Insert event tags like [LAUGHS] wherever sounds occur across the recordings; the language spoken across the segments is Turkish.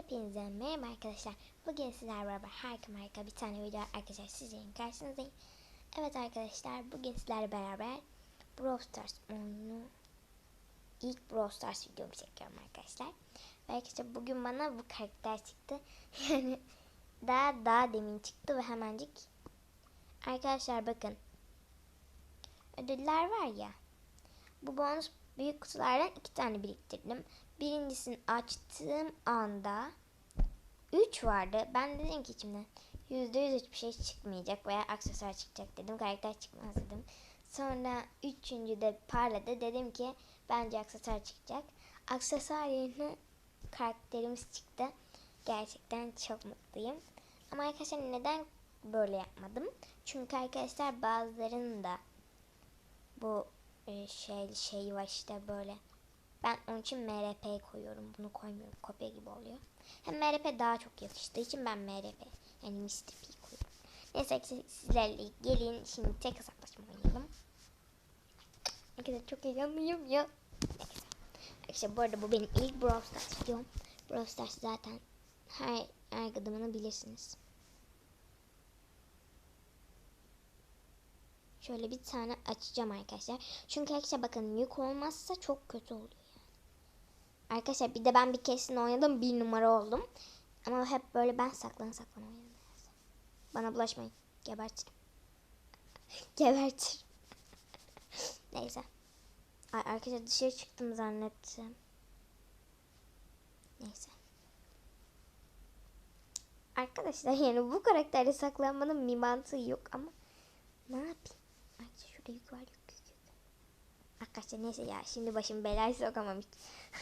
Hepinize merhaba arkadaşlar. Bugün sizlerle beraber harika harika bir tane video arkadaşlar sizlerin karşınızdayım. Evet arkadaşlar bugün sizlerle beraber Brawl Stars oyunu ilk Brawl Stars videomu çekiyorum arkadaşlar. Ve arkadaşlar bugün bana bu karakter çıktı. [LAUGHS] Yani daha daha demin çıktı ve hemencik. Arkadaşlar bakın. Ödüller var ya. Bu bonus büyük kutulardan iki tane biriktirdim. Birincisini açtığım anda 3 vardı. Ben dedim ki içimden %100 hiçbir şey çıkmayacak veya aksesuar çıkacak dedim. Karakter çıkmaz dedim. Sonra üçüncü de parladı. Dedim ki bence aksesuar çıkacak. Aksesuar yerine karakterimiz çıktı. Gerçekten çok mutluyum. Ama arkadaşlar neden böyle yapmadım? Çünkü arkadaşlar bazılarının da bu şey şey var işte böyle. Ben onun için MRP koyuyorum. Bunu koymuyorum. Kopya gibi oluyor. Hem MRP daha çok yakıştığı için ben MRP yani Mr. Koyuyorum. Neyse sizlerle gelin şimdi tek hesaplaşma oynayalım. Arkadaşlar çok heyecanlıyım ya. Neyse. Arkadaşlar bu arada bu benim ilk Brawl Stars videom. Brawl Stars zaten her, her adımını bilirsiniz. Şöyle bir tane açacağım arkadaşlar. Çünkü arkadaşlar bakın yük olmazsa çok kötü oluyor yani. Arkadaşlar bir de ben bir kesin oynadım bir numara oldum. Ama hep böyle ben saklan saklan oynadım. Bana bulaşmayın. Gebertirim. [LAUGHS] Gebertirim. [LAUGHS] Neyse. Ay, arkadaşlar dışarı çıktım zannettim. Neyse. Arkadaşlar yani bu karakterde saklanmanın bir mantığı yok ama ne yapayım? Şurada yük var. Arkadaşlar neyse ya şimdi başım belaya sokamam.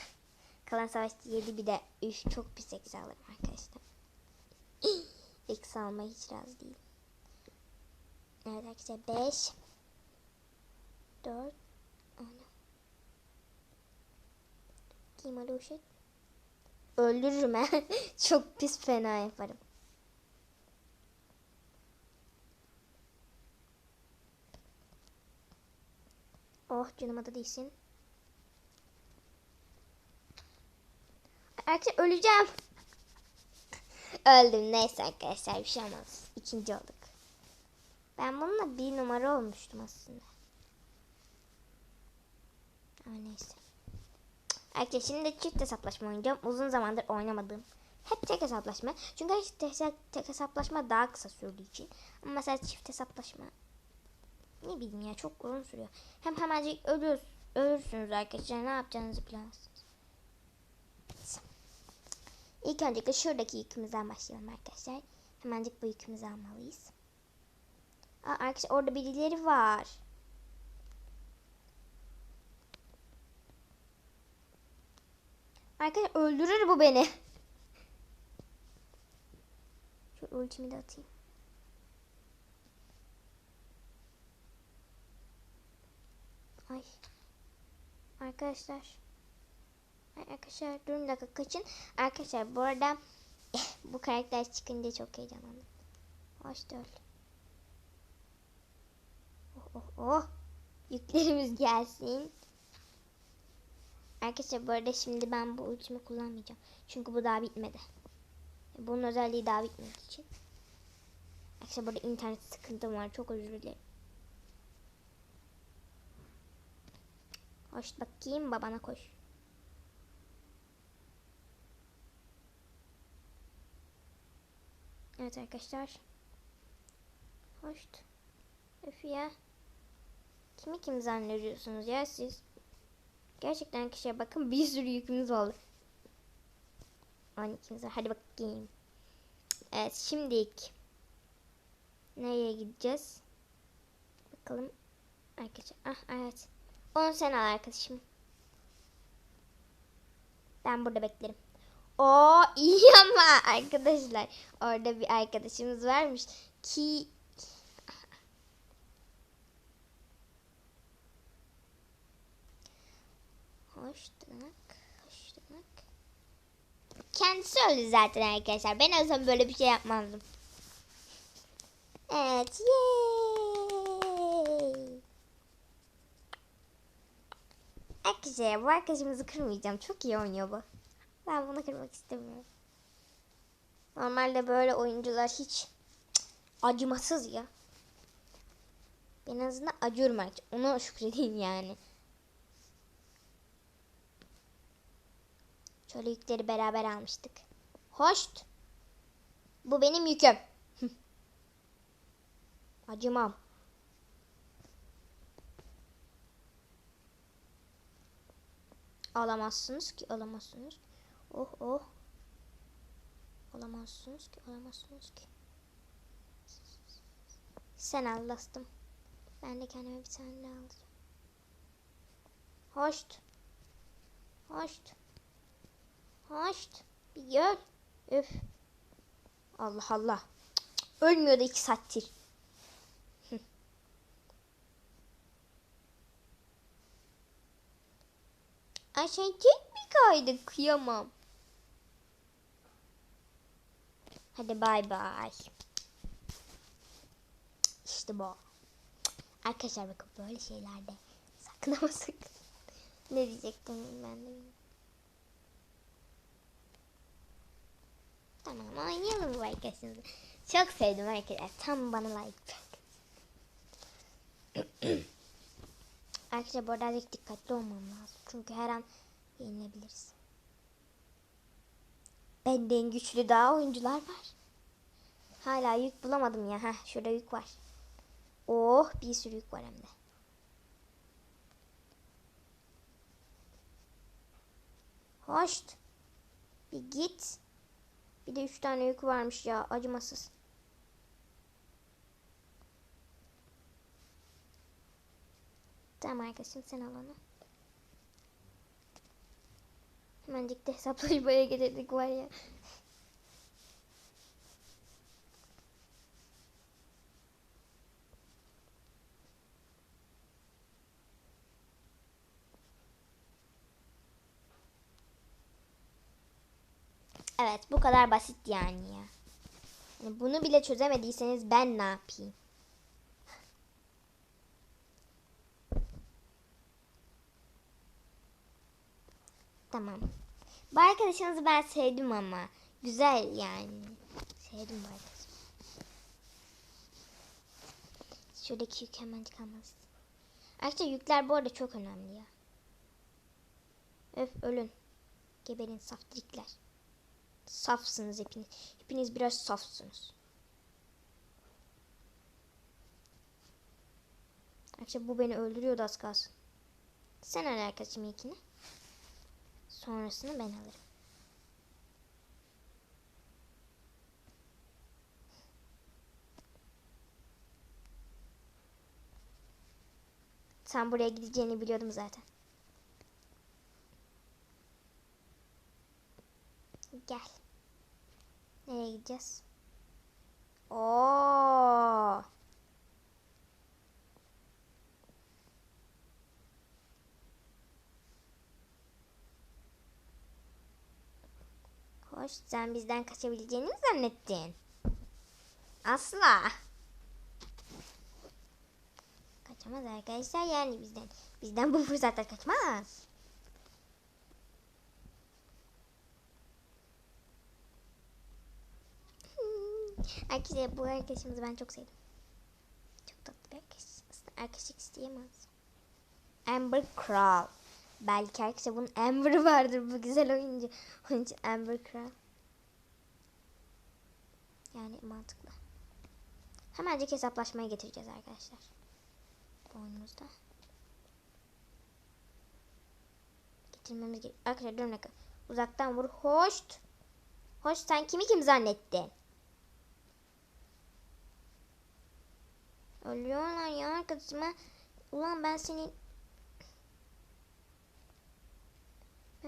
[LAUGHS] Kalan savaşta 7 bir de üf çok pis eksi alırım arkadaşlar. [LAUGHS] eksi almaya hiç razı değilim. Evet arkadaşlar 5 4 Ana. Kim o şey? Öldürürüm he. [LAUGHS] çok pis fena yaparım. Oh canıma da değsin. Arkadaşlar öleceğim. [LAUGHS] Öldüm neyse arkadaşlar bir şey olmaz. İkinci olduk. Ben bununla bir numara olmuştum aslında. Ama neyse. Arkadaşlar şimdi çift hesaplaşma oynayacağım. Uzun zamandır oynamadım. Hep tek hesaplaşma. Çünkü tek, tek hesaplaşma daha kısa sürdüğü için. Ama mesela çift hesaplaşma ne bileyim ya çok uzun sürüyor. Hem hemencik ölür, ölürsünüz arkadaşlar. Ne yapacağınızı bilemezsiniz. İlk öncelikle şuradaki yükümüzden başlayalım arkadaşlar. Hemencik bu yükümüzü almalıyız. Aa, arkadaşlar orada birileri var. Arkadaşlar öldürür bu beni. [LAUGHS] Şu ultimi de atayım. Ay. Arkadaşlar. Ay arkadaşlar durun dakika kaçın. Arkadaşlar bu arada [LAUGHS] bu karakter çıkınca çok heyecanlandım. Hoş öl. Oh oh oh. Yüklerimiz gelsin. Arkadaşlar bu arada şimdi ben bu ultimi kullanmayacağım. Çünkü bu daha bitmedi. Bunun özelliği daha bitmediği için. Arkadaşlar burada internet sıkıntım var. Çok özür dilerim. Hoş bakayım babana koş. Evet arkadaşlar. Hoş. Öf ya. Kimi kim zannediyorsunuz ya siz? Gerçekten kişiye bakın bir sürü yükümüz oldu. 12'miz var. Hadi bakayım. Evet şimdi nereye gideceğiz? Bakalım. Arkadaşlar. Ah evet. 10 sene al arkadaşım. Ben burada beklerim. O iyi [LAUGHS] ama arkadaşlar. Orada bir arkadaşımız varmış ki Hoş tırnak. Hoş tırnak. Kendisi öldü zaten arkadaşlar. Ben olsam böyle bir şey yapmazdım. Evet. Yay. Arkadaşlar bu arkadaşımızı kırmayacağım. Çok iyi oynuyor bu. Ben bunu kırmak istemiyorum. Normalde böyle oyuncular hiç acımasız ya. En azından acıyorum artık. Ona şükredeyim yani. Şöyle yükleri beraber almıştık. Hoşt. Bu benim yüküm. [LAUGHS] Acımam. Alamazsınız ki, alamazsınız. Oh oh. Alamazsınız ki, alamazsınız ki. Sen al lastım. Ben de kendime bir tane daha alacağım. Hoşt. Hoşt. Hoşt. Bir gör. Üf. Allah Allah. Cık, cık. Ölmüyordu iki saattir. Aşağı tek mi kaydı? Kıyamam. Hadi bay bay. İşte bu. Arkadaşlar bakın böyle şeylerde sakın ama sakın. ne diyecektim ben de. Tamam oynayalım arkadaşlar. Çok sevdim arkadaşlar. Tam bana like. [CLEARS THROAT] arkadaşlar bu arada dikkatli olmam lazım. Çünkü her an yenilebiliriz. Benden güçlü daha oyuncular var. Hala yük bulamadım ya. Heh, şurada yük var. Oh bir sürü yük var hem de. Hoş. Bir git. Bir de üç tane yük varmış ya acımasız. Tamam arkadaşım sen al onu. Hemencik de hesaplaşmaya getirdik var ya. Evet bu kadar basit yani ya. Yani bunu bile çözemediyseniz ben ne yapayım? Tamam. Bu arkadaşınızı ben sevdim ama. Güzel yani. Sevdim bu arkadaşı. Şuradaki yük hemen çıkarmaz. Arkadaşlar yükler bu arada çok önemli ya. Öf ölün. Geberin saftirikler. Safsınız hepiniz. Hepiniz biraz safsınız. Arkadaşlar bu beni öldürüyordu az kalsın. Sen al arkadaşım ilkini. Sonrasını ben alırım. Sen buraya gideceğini biliyordum zaten. Gel. Nereye gideceğiz? Oo. Hoş sen bizden kaçabileceğini mi zannettin? Asla. Kaçamaz arkadaşlar yani bizden. Bizden bu fırsatta kaçmaz. Hmm. Arkadaşlar bu arkadaşımızı ben çok sevdim. Çok tatlı bir arkadaş. Aslında arkadaşlık isteyemez. Amber Kral. Belki arkadaşlar bunun Amber'ı vardır bu güzel oyuncu. Oyuncu Amber Kral. Yani mantıklı. Hemencik hesaplaşmaya getireceğiz arkadaşlar. Bu. Getirmemiz gerekiyor. Arkadaşlar dur dakika. Uzaktan vur. Hoş. Hoş sen kimi kim zannettin? Ölüyorlar ya arkadaşıma. Ulan ben senin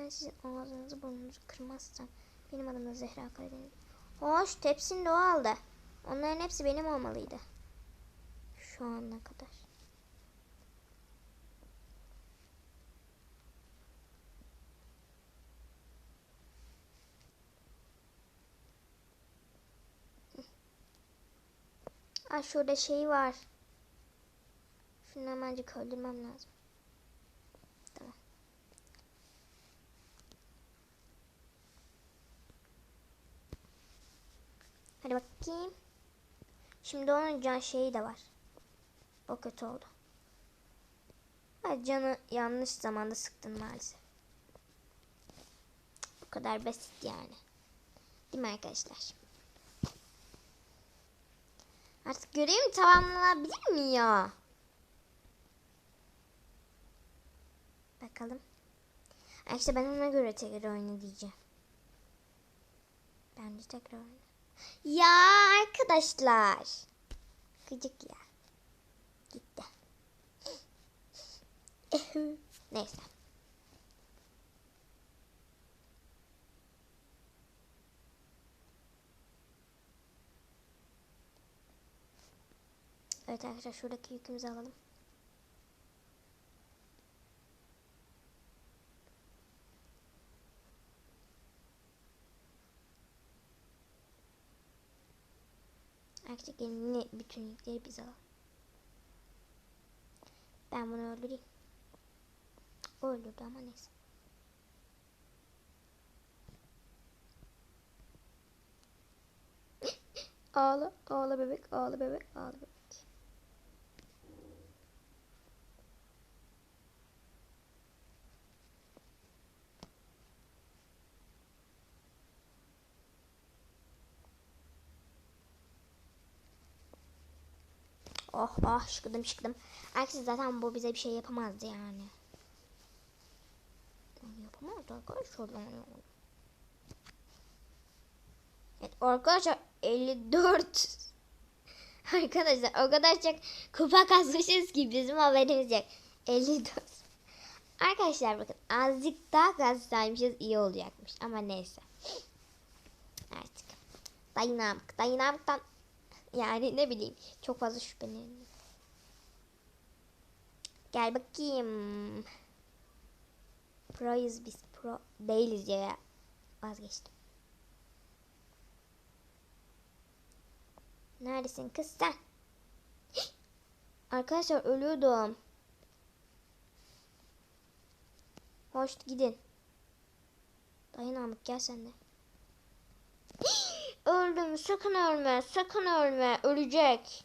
Ben sizin ağzınızı burnunuzu kırmazsam benim adım da Zehra Karadeniz. Hoş tepsini de o aldı. Onların hepsi benim olmalıydı. Şu ana kadar. Aa şurada şey var. Şunu hemencik öldürmem lazım. Tamam. Hadi bakayım. Şimdi onun can şeyi de var. O kötü oldu. Ha, canı yanlış zamanda sıktın maalesef. Bu kadar basit yani. Değil mi arkadaşlar? Artık görevim tamamlanabilir mi ya? Bakalım. İşte ben ona göre tekrar oyna diyeceğim. Bence tekrar oyna. Ya arkadaşlar. Gıcık ya. Gitti. [LAUGHS] Neyse. Evet arkadaşlar şuradaki yükümüzü alalım. Artık yeni bütün yükleri biz alalım. Ben bunu öldüreyim. O öldürdü ama neyse. [LAUGHS] ağla, ağla bebek, ağla bebek, ağla bebek. Oh oh şıkıdım şıkıdım. Arkadaşlar zaten bu bize bir şey yapamazdı yani. Yapamazdı arkadaşlar. Evet arkadaşlar 54 [LAUGHS] Arkadaşlar o kadar çok kupa kasmışız ki bizim haberimiz yok. 54 Arkadaşlar bakın azıcık daha kasmışız iyi olacakmış ama neyse. Artık dynamic dynamic'tan yani ne bileyim çok fazla şüpheleniyorum. Gel bakayım. Pro'yuz biz pro değiliz ya. Vazgeçtim. Neredesin kız sen? Arkadaşlar ölüyordum. Hoş gidin. Dayı Namık gel sen de. Öldüm sakın ölme sakın ölme ölecek.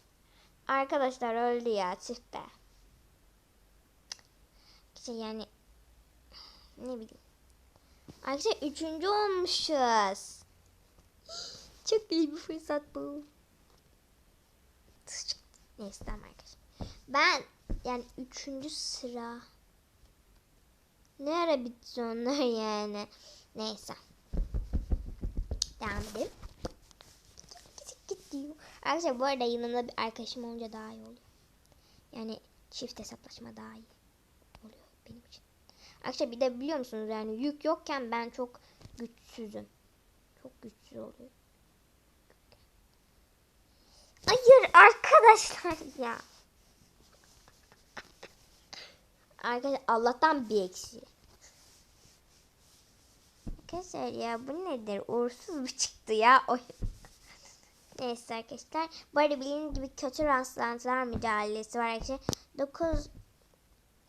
Arkadaşlar öldü ya tüh be. İşte yani ne bileyim. Arkadaşlar üçüncü olmuşuz. Çok iyi bir fırsat bu. Neyse tamam arkadaşlar. Ben yani üçüncü sıra. Ne ara bitti onlar [LAUGHS] yani. Neyse. Devam edelim. Gidiyor. Arkadaşlar bu arada yanımda bir arkadaşım olunca daha iyi oluyor. Yani çift hesaplaşma daha iyi oluyor benim için. Arkadaşlar bir de biliyor musunuz yani yük yokken ben çok güçsüzüm. Çok güçsüz oluyor. Hayır arkadaşlar ya. Arkadaşlar Allah'tan bir eksi. Arkadaşlar ya bu nedir? Uğursuz mu çıktı ya oyun? Neyse arkadaşlar. Bu arada bildiğiniz gibi kötü rastlantılar mücadelesi var arkadaşlar. 9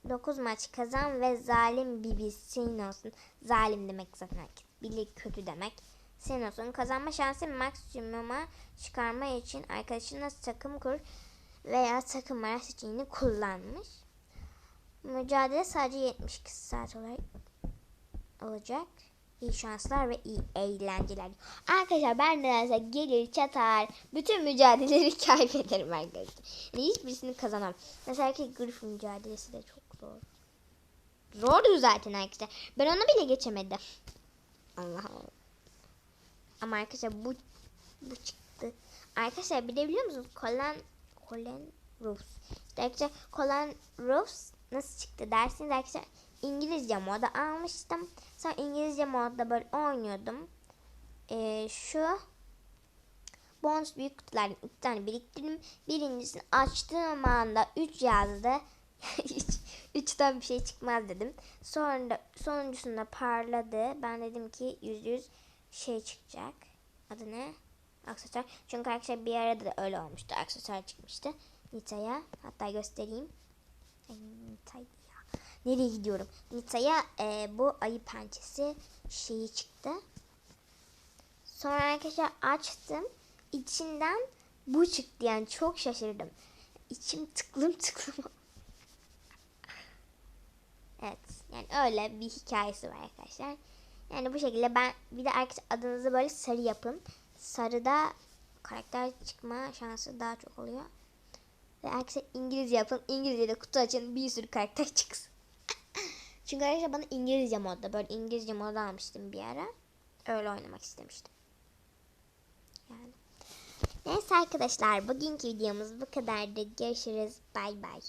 9 maç kazan ve zalim bir senin olsun. Zalim demek zaten herkes. Bilir kötü demek. Senin olsun. Kazanma şansı maksimuma çıkarma için arkadaşınla takım kur veya takım seçeneğini kullanmış. Mücadele sadece 72 saat olarak olacak. İyi şanslar ve iyi eğlenceler. Arkadaşlar ben nedense gelir çatar. Bütün mücadeleleri [LAUGHS] kaybederim arkadaşlar. Yani hiçbirisini kazanamam. Mesela ki grif mücadelesi de çok zor. Zordu zaten arkadaşlar. Ben onu bile geçemedim. Allah Allah. Ama arkadaşlar bu bu çıktı. Arkadaşlar bir de biliyor musunuz? Colin Colin. İşte arkadaşlar Colin Roos nasıl çıktı dersiniz arkadaşlar İngilizce moda almıştım. Sonra İngilizce modda böyle oynuyordum. Ee, şu bonus büyük kutulardan iki tane biriktirdim. Birincisini açtığım anda 3 yazdı. [LAUGHS] hiç üçten bir şey çıkmaz dedim. Sonra da sonuncusunda parladı. Ben dedim ki yüz yüz şey çıkacak. Adı ne? Aksesuar. Çünkü arkadaşlar bir arada da öyle olmuştu. Aksesuar çıkmıştı. Nita'ya. Hatta göstereyim. Ay, Nita'ydı ya. Nereye gidiyorum? Nita'ya e, bu ayı pençesi şeyi çıktı. Sonra arkadaşlar açtım. içinden bu çıktı yani çok şaşırdım. İçim tıklım tıklım. evet yani öyle bir hikayesi var arkadaşlar. Yani bu şekilde ben bir de arkadaşlar adınızı böyle sarı yapın. Sarıda karakter çıkma şansı daha çok oluyor. Ve arkadaşlar İngilizce yapın. İngilizce'de kutu açın bir sürü karakter çıksın. Çünkü arkadaşlar bana İngilizce modda böyle İngilizce modda almıştım bir ara. Öyle oynamak istemiştim. Yani. Neyse arkadaşlar bugünkü videomuz bu kadardı. Görüşürüz. Bay bay.